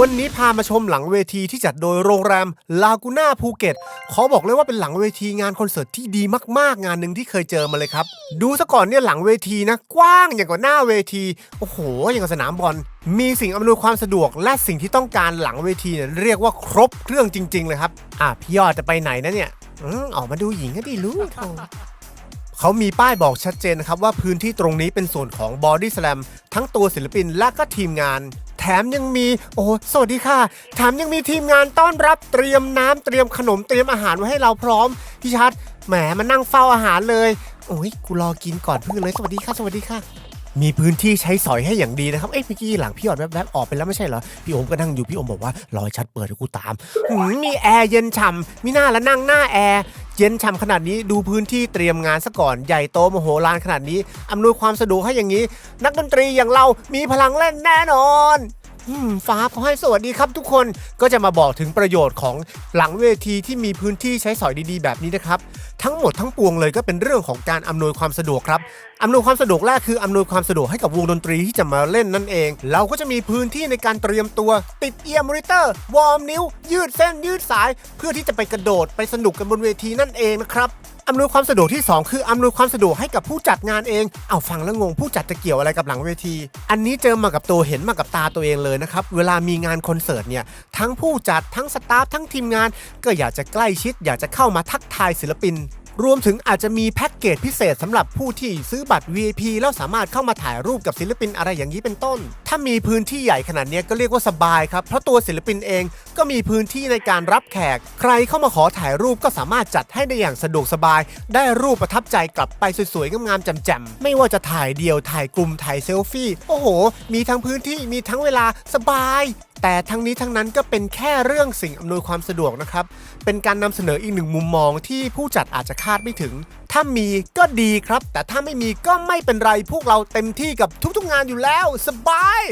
วันนี้พามาชมหลังเวทีที่จัดโดยโรงแรมลากูน่าภูเก็ตขอบอกเลยว่าเป็นหลังเวทีงานคอนเสิร์ตที่ดีมากๆ งานหนึ่งที่เคยเจอมาเลยครับ ดูซะก่อนเนี่ยหลังเวทีนะ กว้างอย่างกับหน้าเวที โอ้โห อย่างกับสนามบอลมีสิ่งอำนวยความสะดวกและสิ่งที่ต้องการหลังเวทีเนี่ยเรียกว่าครบเครื่องจริง ๆ เลยครับอะพี่ยอดจะไปไหนนะเนี่ยอืมออกมาดูหญิงก็ดีรู้เขามีป้ายบอกชัดเจนนะครับว่าพื้นที่ตรงนี้เป็นส่วนของ Body Slam ทั้งตัวศิลปินและก็ทีมงาน มยังมีโอ้สวัสดีค่ะ แถมยังมีทีมงานต้อนรับเตรียมน้ำเตรียมขนมเตรียมอาหารไว้ให้เราพร้อมพี่ชัดแหมมานั่งเฝ้าอาหารเลยโอ้ยกูรอกินก่อนเพื่อนเลยสวัสดีค่ะ สวัสดีค่ะ มีพื้นที่ใช้สอยให้อย่างดีนะครับเอ้ยเมื่อกี้หลังพี่ออดแวบๆออกไปแล้วไม่ใช่เหรอพี่โอมก็นั่งอยู่พี่โอมบอกว่ารอชัดเปิดให้กูตามหืมมีแอร์เย็นฉ่ำมีหน้าแล้วนั่งหน้าแอร์เย็นฉ่ำขนาดนี้ดูพื้นที่เตรียมงานซะก่อนใหญ่โตมโหฬารขนาดนี้อำนวยความสะดวกให้อย่างนี้ นักดนตรีอย่างเรามีพลังเล่นแน่นอน ฟ้าขอให้สวัสดีครับทุกคนก็จะมาบอกถึงประโยชน์ของหลังเวทีที่มีพื้นที่ใช้สอยดีๆ แบบนี้นะครับ ทั้งหมดทั้งปวงเลยก็เป็นเรื่องของการอำนวยความสะดวกครับอำนวยความสะดวกแรกคืออำนวยความสะดวกให้กับวงดนตรีที่จะมาเล่นนั่นเอง เราก็จะมีพื้นที่ในการเตรียมตัว ติดเอียร์มอนิเตอร์ วอร์มนิ้ว ยืดเส้นยืดสาย เพื่อที่จะไปกระโดดไปสนุกกันบนเวทีนั่นเองนะครับ อำนวยความสะดวกที่ 2 คืออำนวยความสะดวกให้กับผู้จัดงานเอง เอาฟังแล้วงงผู้จัดจะเกี่ยวอะไรกับหลังเวที อันนี้เจอมากับตัวเห็นมากับตาตัวเองเลยนะครับ เวลามีงานคอนเสิร์ตเนี่ย ทั้งผู้จัดทั้งสตาฟทั้งทีมงาน ก็อยากจะใกล้ชิด อยากจะเข้ามาทักทายศิลปิน รวมถึงอาจจะมีแพ็กเกจพิเศษสำหรับผู้ที่ซื้อบัตร VIP แล้วสามารถเข้ามาถ่ายรูปกับศิลปินอะไรอย่างนี้เป็นต้น ถ้ามีพื้นที่ใหญ่ขนาดนี้ก็เรียกว่าสบายครับ เพราะตัวศิลปินเองก็มีพื้นที่ในการรับแขก ใครเข้ามาขอถ่ายรูปก็สามารถจัดให้ได้อย่างสะดวกสบาย ได้รูปประทับใจกลับไปสวยๆงามๆแจ่มๆไม่ว่าจะถ่ายเดี่ยวถ่ายกลุ่มถ่ายเซลฟี่ โอ้โห มีทั้งพื้นที่มีทั้งเวลาสบายแต่ทั้งนี้ทั้งนั้นก็เป็นแค่เรื่องสิ่งอำนวยความสะดวกนะครับ เป็นการนำเสนออีกหนึ่งมุมมองที่ผู้จัดอาจจะคาดไม่ถึง ถ้ามีก็ดีครับ แต่ถ้าไม่มีก็ไม่เป็นไรพวกเราเต็มที่กับทุกๆงานอยู่แล้ว สบาย